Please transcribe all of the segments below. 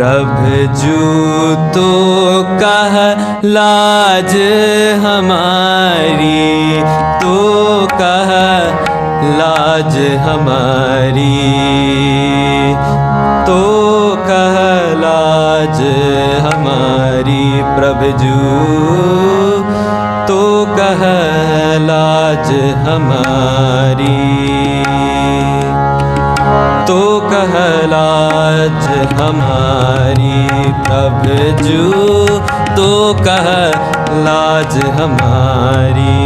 प्रभजू तो कह लाज हमारी तो कह लाज हमारी तो कह लाज हमारी प्रभजू तो कह लाज हमारी। कहलाज हमारी प्रभजू तो कहलाज हमारी।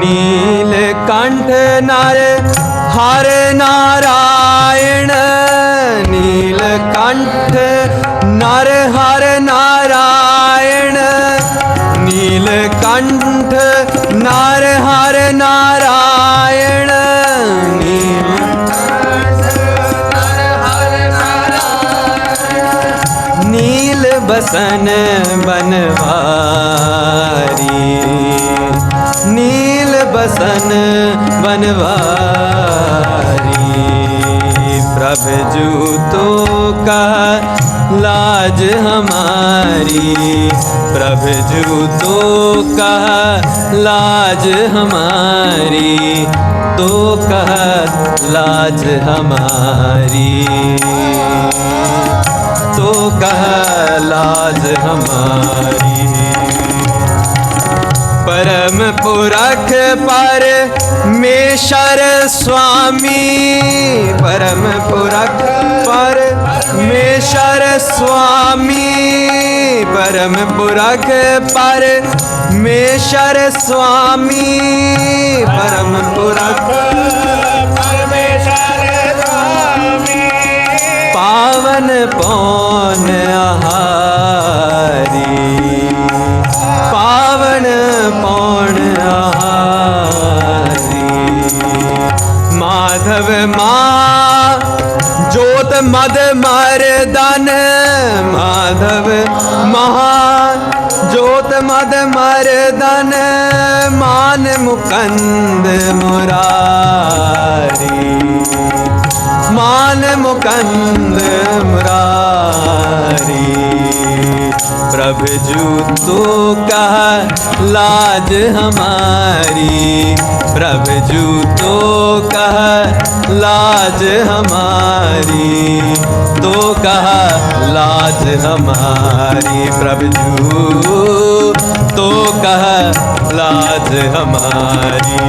नील कंठ नारे हर नारायण बसन बनवारी। नील बसन बनवारी। प्रभजू तो का लाज हमारी। प्रभजू तो का लाज हमारी। तो कह लाज हमारी। तो कह लाज हमारी। परम पुरख पर मेशर स्वामी परम पुरख पर मेशर स्वामी परम पुरख पर मेशर स्वामी परम पुरख મન પોન આહારી, પાવન પોણ આહારી. માધવમાં જોત મદ મરદન માધવ મહા જોત મદ મરદન માન મુકંદ મુરારી. मान मुकंद मुरारी प्रभजू तो कह लाज हमारी। प्रभजू तो कह लाज हमारी। तो कह लाज हमारी। प्रभजू तो कह लाज हमारी।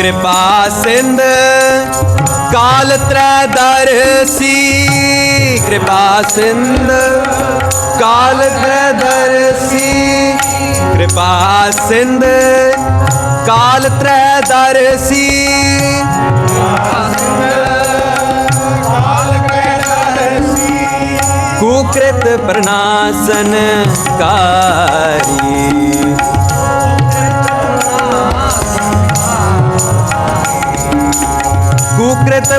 कृपा सिंध काल त्रदर्शी कृपा सिंध काल त्रदर्शी कृपा सिंध काल त्रदर्शी कुकृत प्रणासन कारी।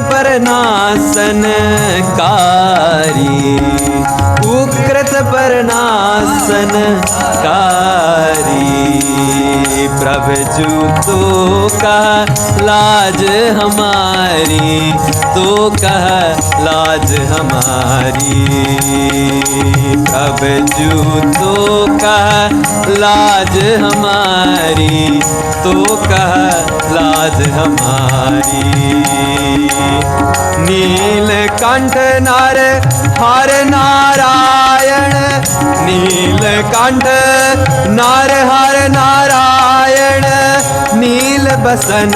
परणासन कारी उकृत परणासन प्रभजू तो कह लाज हमारी? तो कह लाज हमारी? प्रभजू तो कह लाज हमारी? तो कह लाज हमारी? नीलकंठ नर, हर नारायण। नीलकंठ नर, हर नारायण। नील बसन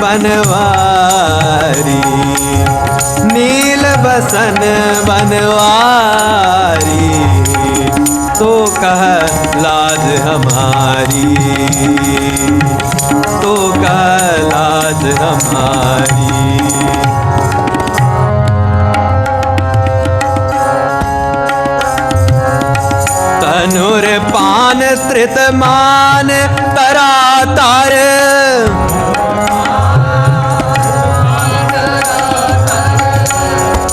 बनवारी। नील बसन बनवारी। तो कह लाज हमारी। तो कह लाज हमारी। तनुर पान त्रित मान तरा तार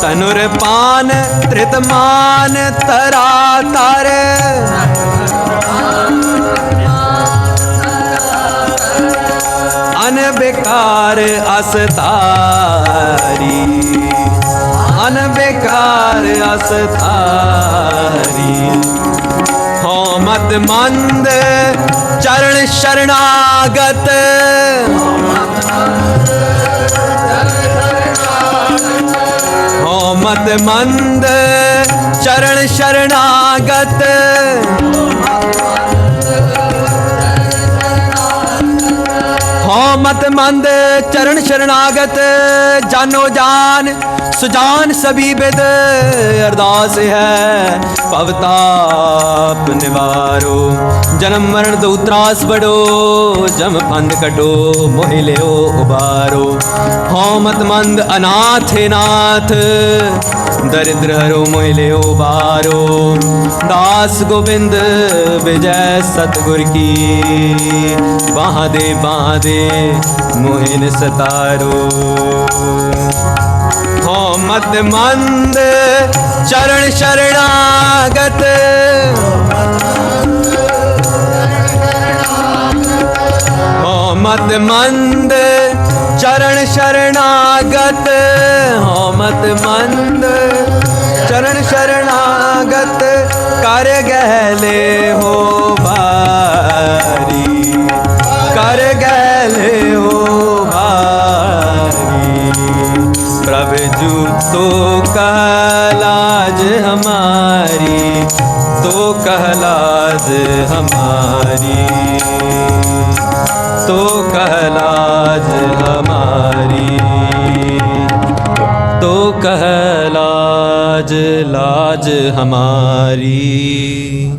तनुर पान त्रित मान तरा तार अन बेकार असतारी। अन बेकार असतारी। हो मत मंद चरण शरणागत हो मत मंद ਮਤ ਮੰਦ ਚਰਨ ਸ਼ਰਨਾਗਤ ਜਾਨੋ ਜਾਨ, ਸੁਜਾਨ ਸਭੀ ਬਿਦ, ਅਰਦਾਸ ਹੈ। ਭਵਤਾਪ ਨਿਵਾਰੋ, ਜਨਮ ਮਰਨ ਤੋਂ ਉਤਰਾਸ ਬੜੋ ਜਮ ਫੰਦ ਕਟੋ ਮੋਹਿ ਲਿਓ ਉਬਾਰੋ। ਹਉ ਮਤ ਮੰਦ ਅਨਾਥੇ ਨਾਥ ਦਰਿਦਰ ਹਰੋ ਮੋਹਿਲੇ ਉਬਾਰੋ ਦਾਸ ਗੋਬਿੰਦ ਵਿਜੈ ਸਤਗੁਰ ਕੀ ਬਾਹ ਦੇ ਬਾਹ ਦੇ ਮੋਹਿਨ ਸਤਾਰੋ ਹੋ ਮਤ ਮੰਦ ਚਰਨ ਸ਼ਰਣਾਗਤ ਹੋ ਮਤ ਮੰਦ चरण शरणागत हो मत मंद। चरण शरणागत, कर गहले हो भारी। कर गहले हो भारी। प्रभु तो कहलाज हमारी तो कहलाज हमारी। तो कहलाज हमारी। तो कहलाज लाज हमारी।